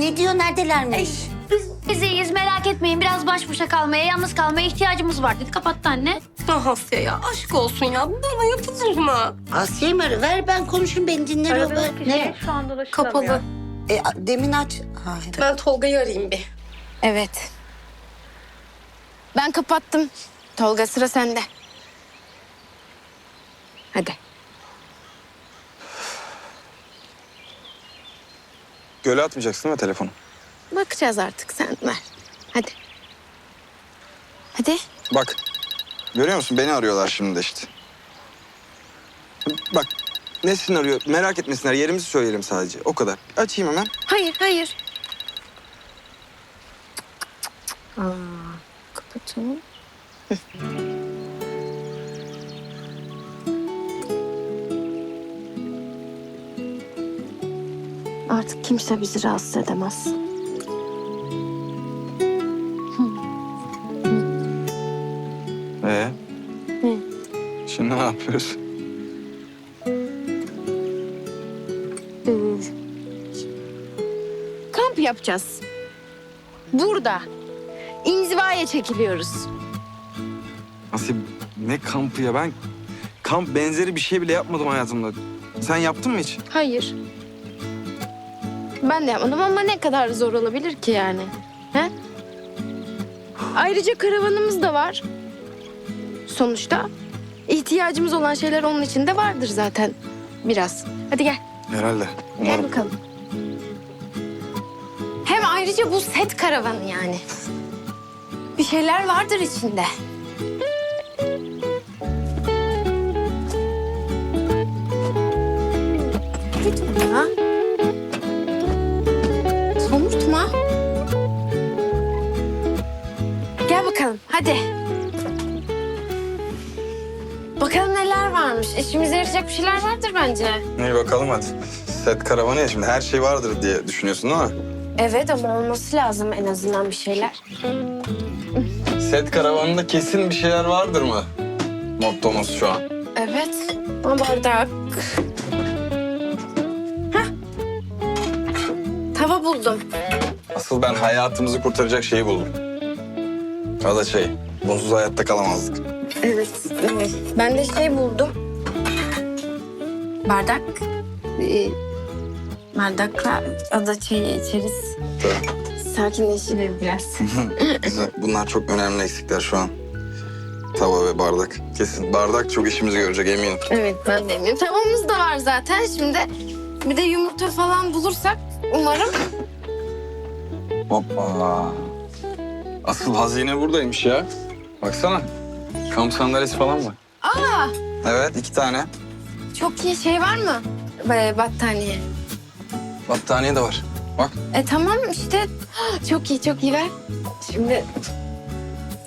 Ne diyor neredelermiş? Biz iyiyiz merak etmeyin. Biraz baş başa kalmaya, yalnız kalmaya ihtiyacımız var dedi. Kapattı anne. Ah Asya ya aşk olsun ya. Bana yapılır mı? Asiye mi arı? Ver ben konuşayım beni dinler o. Ver. Ne? şu anda Kapalı. E, a- demin aç. Ha, evet. Ben Tolga'yı arayayım bir. Evet. Ben kapattım. Tolga sıra sende. Hadi. Göle atmayacaksın değil mi telefonu? Bakacağız artık sen ver. Hadi. Hadi. Bak. Görüyor musun? Beni arıyorlar şimdi de işte. Bak. Nesin arıyor? Merak etmesinler. Yerimizi söyleyelim sadece. O kadar. Açayım hemen. Hayır, hayır. Aa, kapatalım. Artık kimse bizi rahatsız edemez. Ee? Hı. Şimdi ne yapıyoruz? Ee, kamp yapacağız. Burada. İnzivaya çekiliyoruz. Nasıl ne kampı ya? Ben kamp benzeri bir şey bile yapmadım hayatımda. Sen yaptın mı hiç? Hayır. Ben de yapmadım ama ne kadar zor olabilir ki yani? He? Ayrıca karavanımız da var. Sonuçta ihtiyacımız olan şeyler onun içinde vardır zaten biraz. Hadi gel. Herhalde. Gel Umarım. bakalım. Hem ayrıca bu set karavanı yani. Bir şeyler vardır içinde. Gitme ha. Hadi. Bakalım neler varmış. İşimize yarayacak bir şeyler vardır bence. İyi bakalım hadi. Set karavanı ya şimdi her şey vardır diye düşünüyorsun değil mi? Evet ama olması lazım en azından bir şeyler. Set karavanında kesin bir şeyler vardır mı? Mottomuz şu an. Evet. Ama bardak. Hah. Tava buldum. Asıl ben hayatımızı kurtaracak şeyi buldum. O da şey, bunsuz hayatta kalamazdık. Evet, evet. Ben de şey buldum. Bardak. Ee, bardakla ada çayı içeriz. Tabii. Sakinleşirir biraz. Güzel. Bunlar çok önemli eksikler şu an. Tava ve bardak. Kesin bardak çok işimizi görecek eminim. evet ben de eminim. Tavamız da var zaten. Şimdi bir de yumurta falan bulursak umarım. Hoppa. Asıl hazine buradaymış ya. Baksana. Kamp sandalyesi falan var. Aa, Evet iki tane. çok iyi şey var mı? Ee, battaniye. Battaniye de var. Bak. E tamam işte çok iyi çok iyi ver. Şimdi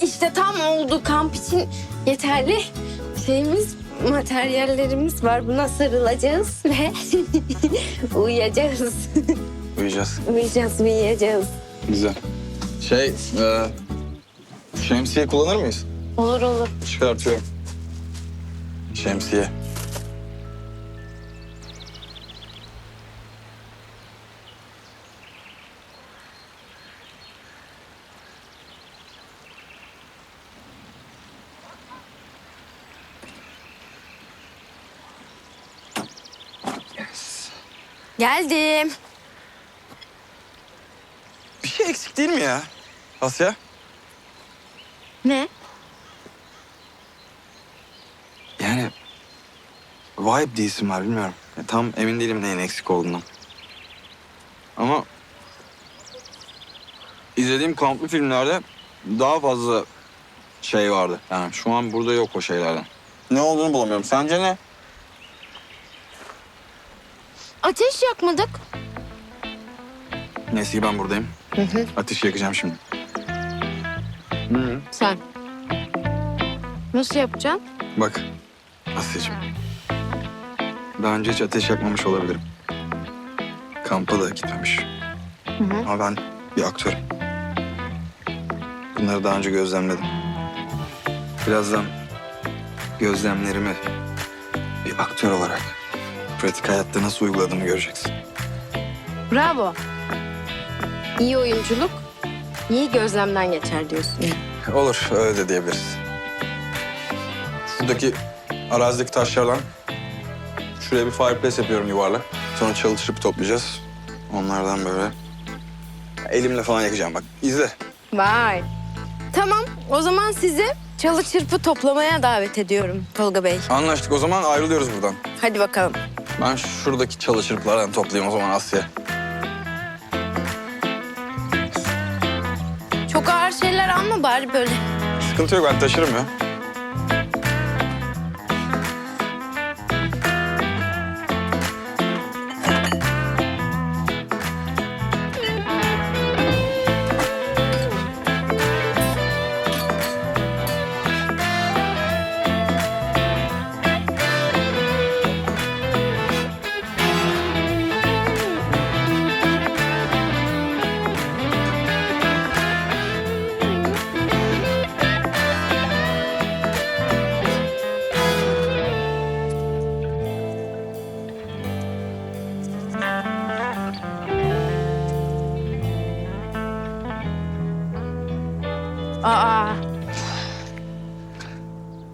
işte tam oldu kamp için yeterli şeyimiz materyallerimiz var. Buna sarılacağız ve uyuyacağız. Uyuyacağız. uyuyacağız, uyuyacağız. Güzel. Şey, e, şemsiye kullanır mıyız? Olur olur. Çıkartıyorum. Şemsiye. Geldim. Bir şey eksik değil mi ya? Asya? Ne? Yani vibe diye isim var bilmiyorum. Ya tam emin değilim neyin eksik olduğundan. Ama izlediğim kamplı filmlerde daha fazla şey vardı. Yani şu an burada yok o şeylerden. Ne olduğunu bulamıyorum. Sence ne? Ateş yakmadık. Neyse ki ben buradayım. Hı hı. Ateş yakacağım şimdi. Hı. Sen. Nasıl yapacaksın? Bak Asya'cığım. Daha önce hiç ateş yakmamış olabilirim. Kampa da gitmemiş. Hı hı. Ama ben bir aktörüm. Bunları daha önce gözlemledim. Birazdan gözlemlerimi bir aktör olarak pratik hayatta nasıl uyguladığımı göreceksin. Bravo. İyi oyunculuk, iyi gözlemden geçer diyorsun. Olur, öyle de diyebiliriz. Şuradaki arazideki taşlardan şuraya bir fireplace yapıyorum yuvarlak. Sonra çalışıp toplayacağız. Onlardan böyle elimle falan yakacağım bak. izle. Vay. Tamam, o zaman sizi çalı çırpı toplamaya davet ediyorum Tolga Bey. Anlaştık. O zaman ayrılıyoruz buradan. Hadi bakalım. Ben şuradaki çalı çırpılardan toplayayım o zaman Asya. Bari böyle. Sıkıntı yok ben taşırım ya.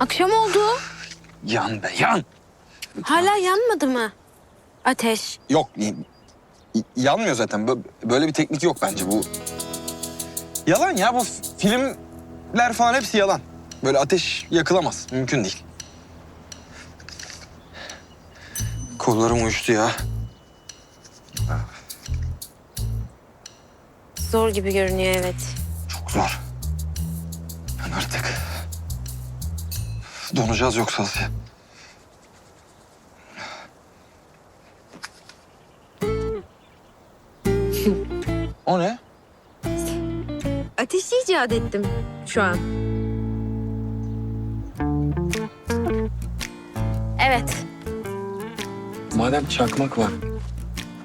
Akşam oldu. Yan be yan. Hala yanmadı mı? Ateş. Yok y- y- yanmıyor zaten. Bö- Böyle bir teknik yok bence bu. Yalan ya bu f- filmler falan hepsi yalan. Böyle ateş yakılamaz. Mümkün değil. Kollarım uyuştu ya. Zor gibi görünüyor evet. Çok zor. Ben artık donacağız yoksa Asya. o ne? Ateşi icat ettim şu an. Evet. Madem çakmak var,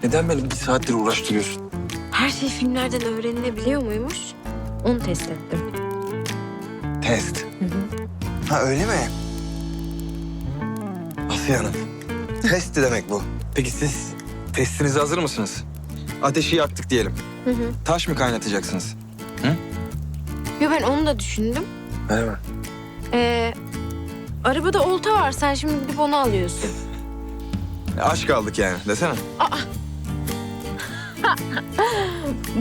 neden beni bir saattir uğraştırıyorsun? Her şey filmlerden öğrenilebiliyor muymuş? Onu test ettim. Test. Ha öyle mi? Asiye Hanım, test demek bu. Peki siz testinize hazır mısınız? Ateşi yaktık diyelim. Hı hı. Taş mı kaynatacaksınız? Yo ben onu da düşündüm. Mi? Ee, arabada olta var. Sen şimdi gidip onu alıyorsun. Aşk aldık yani desene.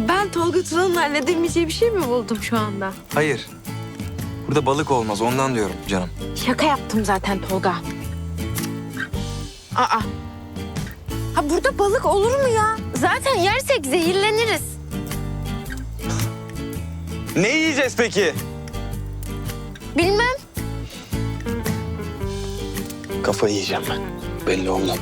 Ben Tolga Tuna'nın halledemeyeceği bir şey mi buldum şu anda? Hayır. Burada balık olmaz ondan diyorum canım. Şaka yaptım zaten Tolga. Aa. Ha burada balık olur mu ya? Zaten yersek zehirleniriz. Ne yiyeceğiz peki? Bilmem. Kafayı yiyeceğim ben. Belli oldu.